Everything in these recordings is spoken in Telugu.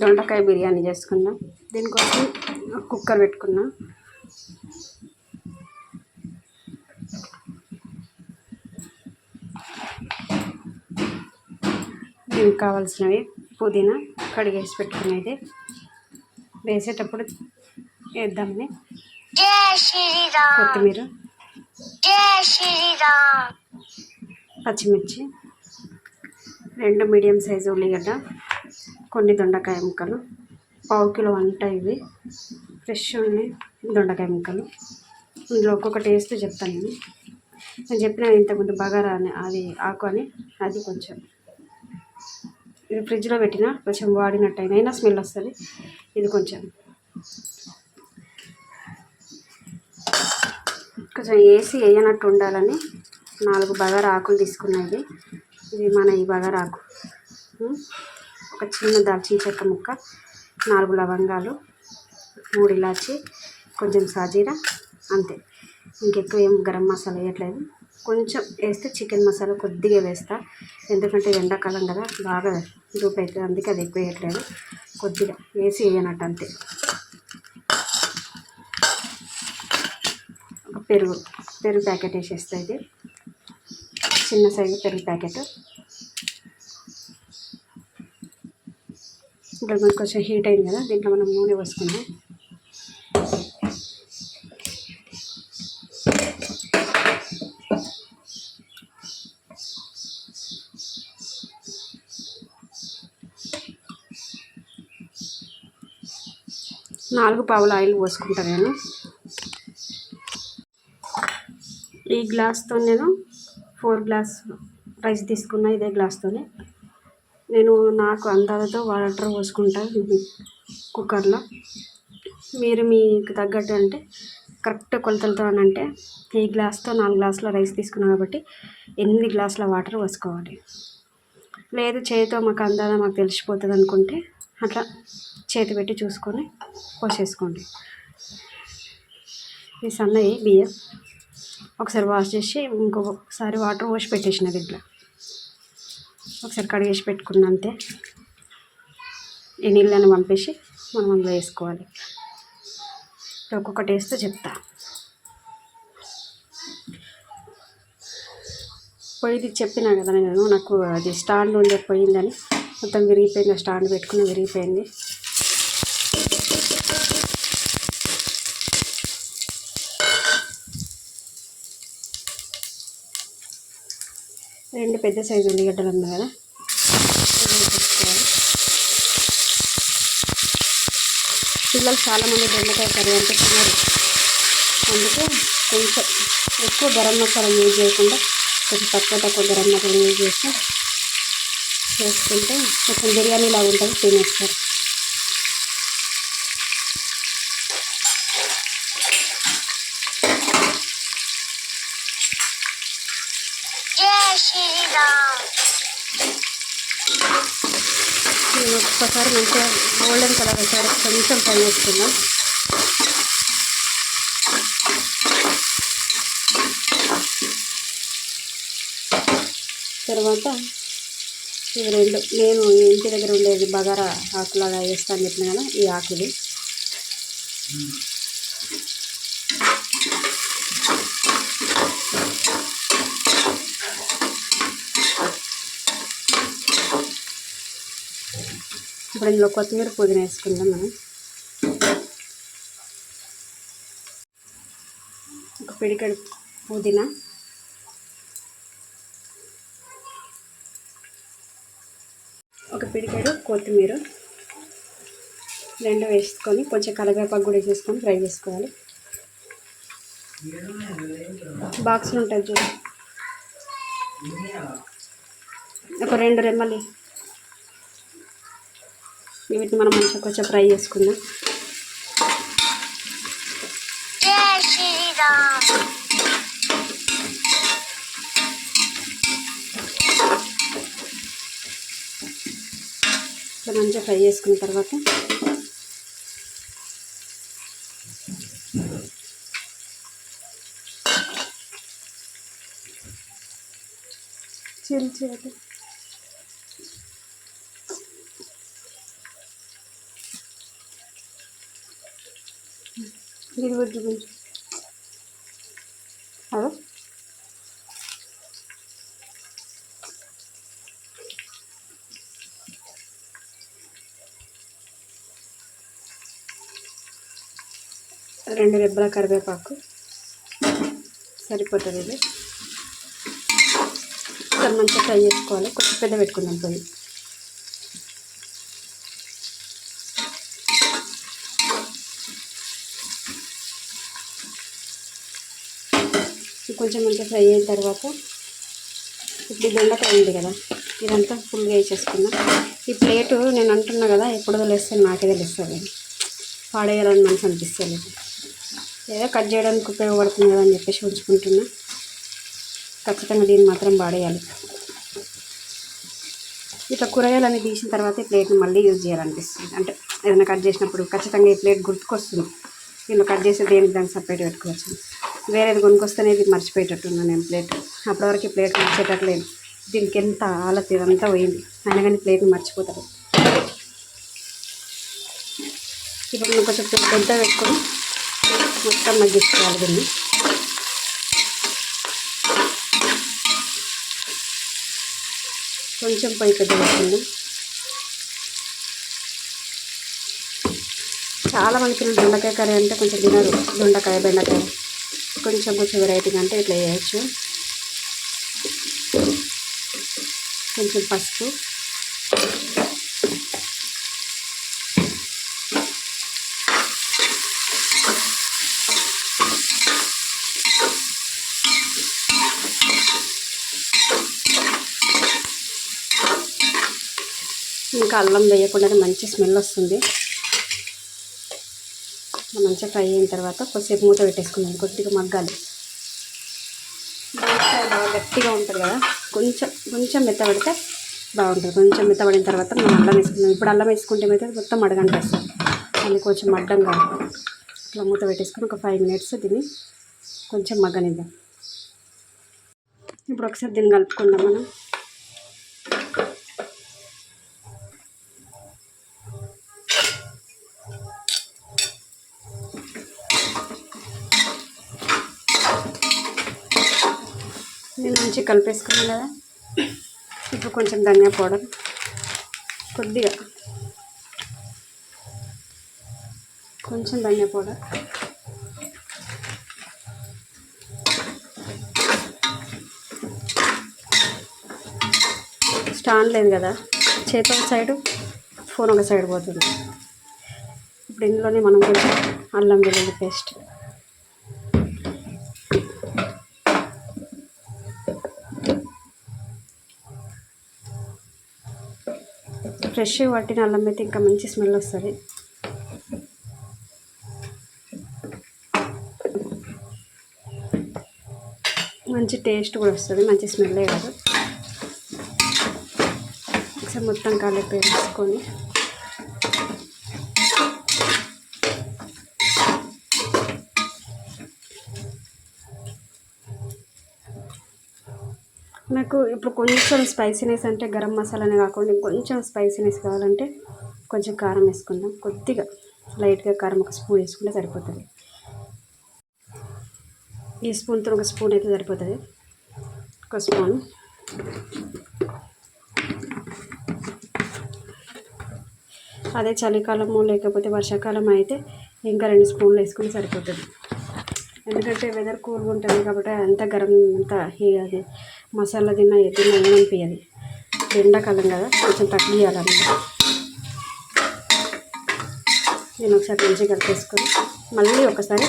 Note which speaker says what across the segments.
Speaker 1: దొండకాయ బిర్యానీ చేసుకుందాం దీనికోసం కుక్కర్ పెట్టుకున్నా. దీనికి కావాల్సినవి పుదీనా కడిగేసి పెట్టుకునేది. వేసేటప్పుడు వేద్దామని కొత్తిమీర. పచ్చిమిర్చి. రెండు మీడియం సైజు ఉల్లిగడ్డ. కొన్ని దొండకాయ ముక్కలు. పావు కిలో వంట ఇవి. ఫ్రెష్ ఉన్నాయి దొండకాయ ముక్కలు. ఇందులో ఒక్కొక్కటి టేస్ట్ చెప్తాను నేను. నేను చెప్పిన ఇంతకుముందు బగారా అని అది ఆకు అని అది కొంచెం. ఇది ఫ్రిడ్జ్లో పెట్టిన కొంచెం వాడినట్టు అయినా అయినా స్మెల్ వస్తుంది. ఇది కొంచెం. కొంచెం వేసి వేయనట్టు ఉండాలని నాలుగు బగారా ఆకులు తీసుకున్నది ఇది మన ఈ బగారా ఆకు. ఒక చిన్న దాల్చిన చెక్క ముక్క నాలుగు లవంగాలు మూడు ఇలాచి కొంచెం సాజీరా అంతే. ఇంకెక్కువ ఏం గరం మసాలా వేయట్లేదు. కొంచెం వేస్తే చికెన్ మసాలా కొద్దిగా వేస్తా. ఎందుకంటే ఎండాకాలం కదా బాగా దూపు అవుతుంది అందుకే అది ఎక్కువ వేయట్లేదు. కొద్దిగా వేసి వేయనట్టు అంతే. ఒక పెరుగు పెరుగు ప్యాకెట్ వేసేస్తా ఇది. చిన్న సైజు పెరుగు ప్యాకెట్. ఇప్పుడు మనకు కొంచెం హీట్ అయింది కదా దీంట్లో మనం నూనె పోసుకుందాం. నాలుగు పావుల ఆయిల్ పోసుకుంటాను నేను. ఈ గ్లాస్తో నేను ఫోర్ గ్లాస్ రైస్ తీసుకున్నా ఇదే గ్లాస్తోనే నేను నాకు అందాలతో వాటర్ పోసుకుంటాను కుక్కర్లో. మీరు మీకు తగ్గట్టు అంటే కరెక్ట్ కొలతలతో అంటే ఈ గ్లాస్తో నాలుగు గ్లాసుల రైస్ తీసుకున్నాను కాబట్టి ఎనిమిది గ్లాసుల వాటర్ పోసుకోవాలి. లేదు చేతితో మాకు అందాల మాకు తెలిసిపోతుంది అనుకుంటే అట్లా చేతి పెట్టి చూసుకొని పోసేసుకోండి. ఈ సన్నవి బియ్యం ఒకసారి వాష్ చేసి ఇంకొకసారి వాటర్ పోసి పెట్టేసిన దీంట్లో. ఒకసారి కడిగేసి పెట్టుకున్న అంతే. ఈ నీళ్ళని పంపేసి మనం అందులో వేసుకోవాలి. ఒక్కొక్కటి వేస్తే చెప్తా. పొయ్యిది చెప్పినా కదా నేను నాకు అది స్టాండ్ ఉండే పోయిందని. మొత్తం విరిగిపోయింది స్టాండ్ పెట్టుకుని విరిగిపోయింది. పెద్ద సైజు ఉల్లిగడ్డలు ఉన్నాయి కదా. పిల్లలు చాలామంది బెండకాయ కర్రీ అంటే తినరు. అందుకే కొంచెం ఎక్కువ గరం మసాలా యూజ్ చేయకుండా కొంచెం తక్కువ తక్కువ గరం మసాలా యూజ్ చేస్తే చేసుకుంటే కొంచెం బిర్యానీ లాగా ఉంటుంది తినేస్తారు. ఒక్కసారి మంచిగా గోల్డెన్ కలర్ వచ్చారు కొంచెం ఫ్రై చేసుకుందాం తర్వాత ఇవి రెండు నేను ఇంటి దగ్గర ఉండేది బగారా ఆకులాగా వేస్తాను చెప్పిన కదా ఈ ఆకులు. ఇప్పుడు ఇందులో కొత్తిమీర పుదీనా వేసుకుందాం మనం. ఒక పిడికడు పుదీనా. ఒక పిడికడు కొత్తిమీర. రెండు వేసుకొని కొంచెం కరివేపాకు కూడా వేసేసుకొని ఫ్రై చేసుకోవాలి. బాక్స్లు ఉంటుంది చూడు. ఒక రెండు రెమ్మలు వీటిని మనం మంచిగా కొంచెం ఫ్రై చేసుకుందాం. ఇట్లా మంచిగా ఫ్రై చేసుకున్న తర్వాత చిల్ చేయదు ఇది చూపించు అదో రెండు రెబ్బల కరివేపాకు. సరిపోతుంది ఇది. మంచిగా ఫ్రై చేసుకోవాలి. కొంచెం పెద్ద పెట్టుకుందాం పోయి కొంచెం మంచిగా ఫ్రై అయిన తర్వాత ఇప్పుడు బెండకాయ ఉంది కదా ఇదంతా ఫుల్గా వేసేసుకున్నా ఈ ప్లేటు నేను అంటున్నా కదా ఎప్పుడు తెలుస్తాను నాకే తెలుస్తుంది పాడేయాలని మనసు అనిపిస్తుంది ఏదో కట్ చేయడానికి ఉపయోగపడుతుంది కదా అని చెప్పేసి ఉంచుకుంటున్నా. ఖచ్చితంగా దీన్ని మాత్రం పాడేయాలి. ఇట్లా కూరగాయలన్నీ తీసిన తర్వాత ఈ ప్లేట్ని మళ్ళీ యూజ్ చేయాలనిపిస్తుంది. అంటే ఏదైనా కట్ చేసినప్పుడు ఖచ్చితంగా ఈ ప్లేట్ గుర్తుకొస్తుంది. దీనిలో కట్ చేసి దేనికి దాన్ని సపరేట్ పెట్టుకోవచ్చు వేరేది కొనుక్కొస్తేనే ఇది మర్చిపోయేటట్టున్నాను నేను ప్లేట్. అప్పటివరకు ప్లేట్ మర్చేటట్లేదు. దీనికి ఎంత ఆలత ఇదంతా పోయింది. అయినా కానీ ప్లేట్ని మర్చిపోతారు. ఇప్పుడు నేను కొంచెం పెద్ద పెట్టుకొని మొత్తం మగ్గించుకోవాలి దీన్ని. కొంచెం పొయ్యి పెద్ద పెట్టుకుందాం. చాలా మంది పిల్లలు దొండకాయ కర్రీ అంటే కొంచెం తినరు. దొండకాయ బెండకాయ. కొంచెం కొంచెం వెరైటీగా అంటే ఇట్లా వేయచ్చు. కొంచెం పసుపు. ఇంకా అల్లం వేయకుండానే మంచి స్మెల్ వస్తుంది. మంచిగా ఫ్రై అయిన తర్వాత కొద్దిసేపు మూత పెట్టేసుకున్నాం కొద్దిగా మగ్గాలి. దోసకాయ బాగా గట్టిగా ఉంటుంది కదా? కొంచెం కొంచెం మెత్తబడితే బాగుంటుంది. కొంచెం మెత్తబడిన తర్వాత మనం అల్లం వేసుకున్నాం ఇప్పుడు అల్లం వేసుకుంటే అయితే మొత్తం అడగంట వస్తుంది అది కొంచెం అడ్డంగా ఇట్లా మూత పెట్టేసుకుని ఒక ఫైవ్ మినిట్స్ దీన్ని కొంచెం మగ్గనిద్దాం. ఇప్పుడు ఒకసారి దీన్ని కలుపుకుందాం మనం. నేను కదా. ఇప్పుడు కొంచెం ధనియా పౌడర్ కొద్దిగా కొంచెం ధనియా పౌడర్. స్టాండ్ లేదు కదా. చేతి ఒక సైడు ఫోన్ ఒక సైడ్ పోతుంది. ఇప్పుడు ఇందులోనే మనం కొంచెం అల్లం వెల్లుల్లి పేస్ట్ ఫ్రెష్ పట్టిన అల్లం అయితే ఇంకా మంచి స్మెల్ వస్తుంది. మంచి టేస్ట్ కూడా వస్తుంది మంచి స్మెల్ కాదు. ఒకసారి మొత్తం కలిపి నాకు ఇప్పుడు కొంచెం స్పైసీనెస్ అంటే గరం మసాలానే కాకుండా కొంచెం స్పైసీనెస్ కావాలంటే కొంచెం కారం వేసుకుందాం. కొద్దిగా లైట్గా కారం ఒక స్పూన్ వేసుకుంటే సరిపోతుంది. ఈ స్పూన్తో ఒక స్పూన్ అయితే సరిపోతుంది. ఒక స్పూన్. అదే చలికాలము లేకపోతే వర్షాకాలం అయితే ఇంకా రెండు స్పూన్లు వేసుకుని సరిపోతుంది. ఎందుకంటే వెదర్ కూల్గా ఉంటుంది కాబట్టి అంత గరం అంత హీ అది మసాలా తిన్నా ఏ తిన్నా ఏమనిపించదు ఎండాకాలం కదా కొంచెం తక్కువ చేయాలన్నమాట నేను ఒకసారి మంచిగా కలిపేసుకొని మళ్ళీ ఒకసారి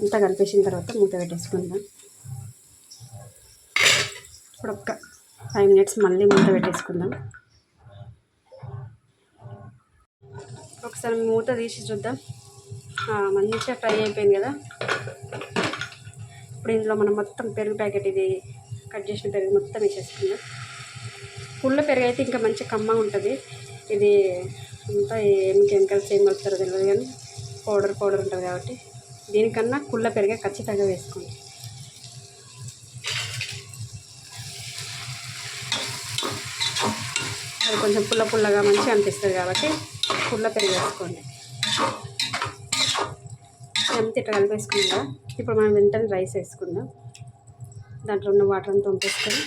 Speaker 1: అంతా కలిపేసిన తర్వాత మూత పెట్టేసుకుందాం. ఇప్పుడు ఒక్క ఫైవ్ మినిట్స్ మళ్ళీ మూత పెట్టేసుకుందాం. ఒకసారి మూత తీసి చూద్దాం. మంచిగా ఫ్రై అయిపోయింది కదా. ఇప్పుడు ఇందులో మనం మొత్తం పెరుగు ప్యాకెట్ ఇది కట్ చేసిన పెరుగు మొత్తం వేసేసుకుందాం పుల్ల పెరుగు అయితే ఇంకా మంచి కమ్మ ఉంటుంది. ఇది అంతా ఏం కెమికల్స్ ఏం కలుపుతారో తెలియదు కానీ పౌడర్ పౌడర్ ఉంటుంది కాబట్టి దీనికన్నా కుళ్ళ పెరిగే ఖచ్చితంగా వేసుకోండి. అది కొంచెం పుల్ల పుల్లగా మంచిగా అనిపిస్తుంది కాబట్టి పుల్ల పెరుగు వేసుకోండి. ఎంత ఇట్లా కలిపేసుకున్నాం కదా ఇప్పుడు మనం వెంటనే రైస్ వేసుకుందాం. దాంట్లో ఉన్న వాటర్ అంతా పంపేసుకొని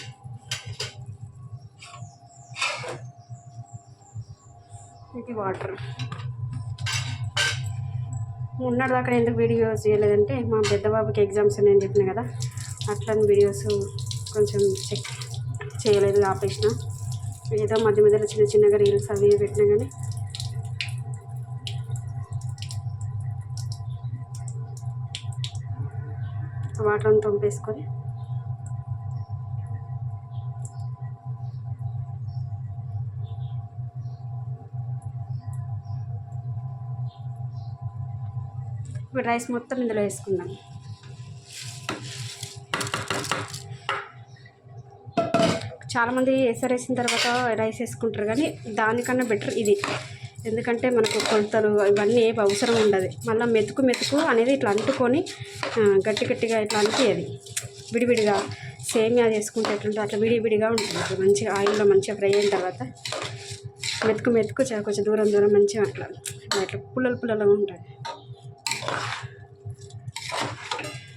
Speaker 1: ఇది వాటర్. మొన్నటి అక్కడ ఎందుకు వీడియోస్ చేయలేదంటే మా పెద్ద బాబుకి ఎగ్జామ్స్ నేను చెప్పిన కదా అట్లని వీడియోస్ కొంచెం చెక్ చేయలేదు ఆపేసిన. ఏదో మధ్య మధ్యలో చిన్న చిన్నగా రీల్స్ అవి పెట్టినా కానీ. వాటర్ అంతా పంపేసుకొని ఇప్పుడు రైస్ మొత్తం ఇందులో వేసుకుందాం. చాలామంది ఎసర్ వేసిన తర్వాత రైస్ వేసుకుంటారు కానీ దానికన్నా బెటర్ ఇది. ఎందుకంటే మనకు కొలతలు ఇవన్నీ ఏం అవసరం ఉండదు. మళ్ళీ మెతుకు మెతుకు అనేది ఇట్లా అంటుకొని గట్టి గట్టిగా ఇట్లా అంటేది. విడివిడిగా సేమియా చేసుకుంటే ఎట్లుంటుంది? అట్లా విడివిడిగా ఉంటుంది. అట్లా మంచిగా ఆయిల్లో మంచిగా ఫ్రై అయిన తర్వాత మెతుకు మెతుకు కొంచెం దూరం దూరం మంచిగా అట్లా అట్లా పుల్లలు పుల్లలుగా ఉంటుంది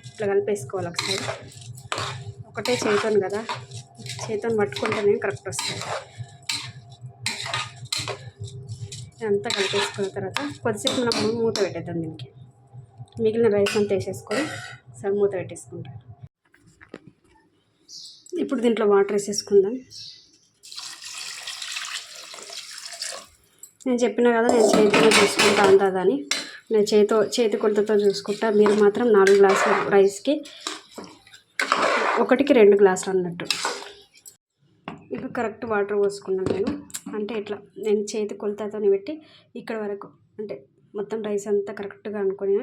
Speaker 1: ఇట్లా కలిపేసుకోవాలి ఒకసారి. ఒకటే చేతను కదా? చేతను పట్టుకుంటేనే కరెక్ట్ వస్తుంది ఇదంతా కలిపేసుకున్న తర్వాత కొద్దిసేపు మనం మూత పెట్టేద్దాం దీనికి. మిగిలిన రైస్ అంతా వేసేసుకొని సరే మూత పెట్టేసుకుంటాను. ఇప్పుడు దీంట్లో వాటర్ వేసేసుకుందాం. నేను చెప్పిన కదా నేను చేతిలో చూసుకుంటా అంతదని నేను చేతితో చేతి కొలతతో చూసుకుంటా. మీరు మాత్రం నాలుగు గ్లాసులు రైస్కి ఒకటికి రెండు గ్లాసులు అన్నట్టు. ఇప్పుడు కరెక్ట్ వాటర్ పోసుకున్నాను నేను. అంటే ఇట్లా నేను చేతి కొలతతో పెట్టి ఇక్కడ వరకు అంటే మొత్తం రైస్ అంతా కరెక్ట్గా అనుకొని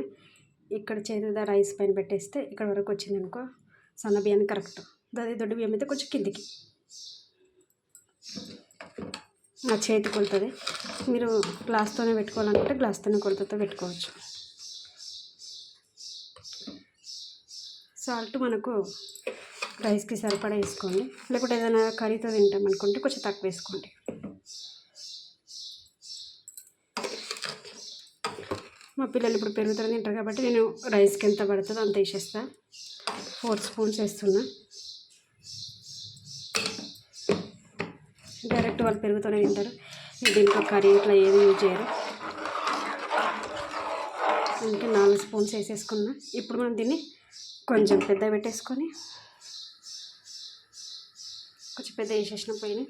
Speaker 1: ఇక్కడ చేతిదా రైస్ పైన పెట్టేస్తే ఇక్కడ వరకు వచ్చింది అనుకో సన్న బియ్యాన్ని కరెక్ట్. అదే దొడ్డు బియ్యం అయితే కొంచెం కిందికి. నా చేతి కొలుతుంది. మీరు గ్లాస్తోనే పెట్టుకోవాలనుకుంటే గ్లాస్తోనే కొలతతో పెట్టుకోవచ్చు. సాల్ట్ మనకు రైస్కి సరిపడా వేసుకోండి. లేకుంటే ఏదైనా కర్రీతో తింటాం అనుకుంటే కొంచెం తక్కువ వేసుకోండి. మా పిల్లలు ఇప్పుడు పెరుగుతారని తింటారు కాబట్టి నేను రైస్కి ఎంత పడుతుందో అంత వేసేస్తాను ఫోర్ స్పూన్స్ వేస్తున్నా. డైరెక్ట్ వాళ్ళు పెరుగుతూనే తింటారు దీంట్లో కర్రీ ఇట్లా ఏది యూజ్ చేయరు. అందుకే నాలుగు స్పూన్స్ వేసేసుకున్నా. ఇప్పుడు మనం దీన్ని కొంచెం పెద్ద పెట్టేసుకొని కొంచెం పెద్ద వేసేసిన పోయిన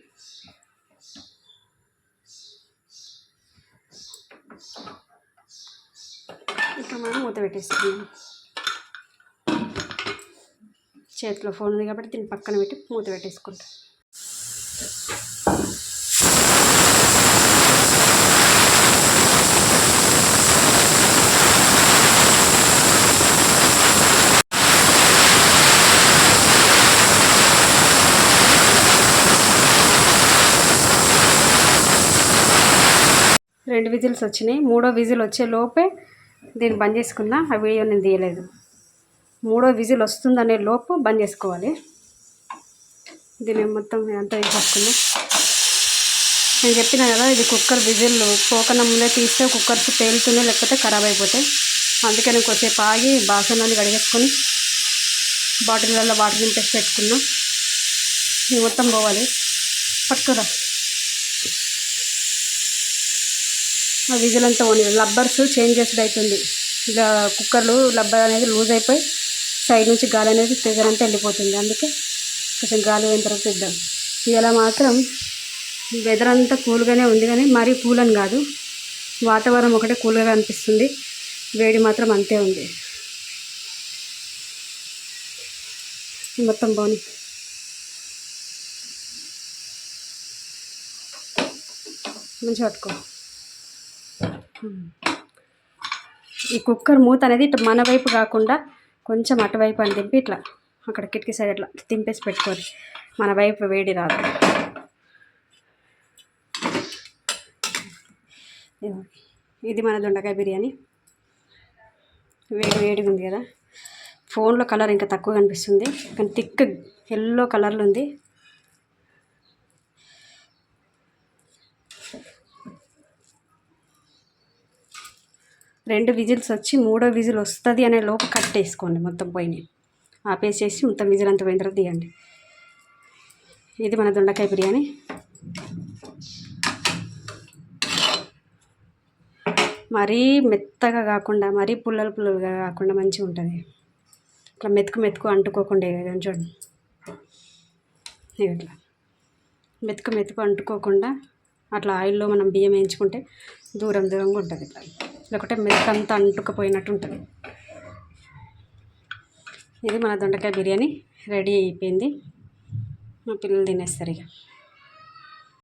Speaker 1: ఇప్పుడు మనం మూత పెట్టేసుకున్నాం. చేతిలో ఫోన్ ఉంది కాబట్టి దీన్ని పక్కన పెట్టి మూత పెట్టేసుకుంటాం. రెండు విజిల్స్ వచ్చినాయి. మూడో విజిల్ వచ్చే లోపే దీన్ని బంద్ చేసుకున్నా ఆ వీడియో నేను తీయలేదు. మూడో విజిల్ వస్తుందనే లోపు బంద్ చేసుకోవాలి. దీన్ని మొత్తం అంతా వేసేసుకున్నా నేను చెప్పిన కదా ఇది కుక్కర్ విజిల్. పోకన ముందే తీస్తే కుక్కర్స్ పేలుతున్నాయి లేకపోతే ఖరాబ్ అయిపోతాయి. అందుకే నేను కొద్దిసేపు ఆగి బాసనాన్ని కడిగేసుకొని బాటిల్లలో వాటర్ నింపేసి పెట్టుకున్నాం. ఇది మొత్తం పోవాలి. పట్టుకురా ఆ విజిల్ అంతా ఉంది లబ్బర్స్ చేంజ్ చేసేది అవుతుంది ఇలా కుక్కర్లు లబ్బర్ అనేది లూజ్ అయిపోయి సైడ్ నుంచి గాలి అనేది ప్రెజర్ అంతా వెళ్ళిపోతుంది. అందుకే కొంచెం గాలి అయిన తర్వాత ఇద్దాం ఇలా మాత్రం వెదర్ అంతా కూల్గానే ఉంది కానీ మరీ కూల్ అని కాదు. వాతావరణం ఒకటే కూల్గా అనిపిస్తుంది. వేడి మాత్రం అంతే ఉంది. మొత్తం బాగుంది మంచిగా పట్టుకో. ఈ కుక్కర్ మూత అనేది ఇట్లా మన వైపు కాకుండా కొంచెం అటువైపు అని దింపి ఇట్లా అక్కడ కిటికీ సైడ్ ఇట్లా తింపేసి పెట్టుకోవాలి. మన వైపు వేడి రాదు. ఇది మన దొండకాయ బిర్యానీ. వేడి వేడిగా ఉంది కదా. ఫోన్లో కలర్ ఇంకా తక్కువ కనిపిస్తుంది కానీ థిక్ ఎల్లో కలర్లో ఉంది. రెండు విజిల్స్ వచ్చి మూడో విజిల్ వస్తుంది అనే లోపు కట్టేసుకోండి మొత్తం పోయినాయి ఆపేసేసి మొత్తం విజిల్ అంత పోయిన తర్వాత తీయండి. ఇది మన దొండకాయ బిర్యానీ. మరీ మెత్తగా కాకుండా మరీ పుల్లలు పుల్లలుగా కాకుండా మంచిగా ఉంటుంది. ఇట్లా మెతుకు మెతుకు అంటుకోకుండా ఏదైనా చూడండి. ఇట్లా. మెతుకు మెతుకు అంటుకోకుండా అట్లా ఆయిల్లో మనం బియ్యం వేయించుకుంటే దూరం దూరంగా ఉంటుంది ఇట్లా. లేకుంటే మిల్క్ అంతా అంటుకుపోయినట్టు ఉంటుంది ఇది మన దొండకాయ బిర్యానీ రెడీ అయిపోయింది. మా పిల్లలు తినేస్తారు ఇక.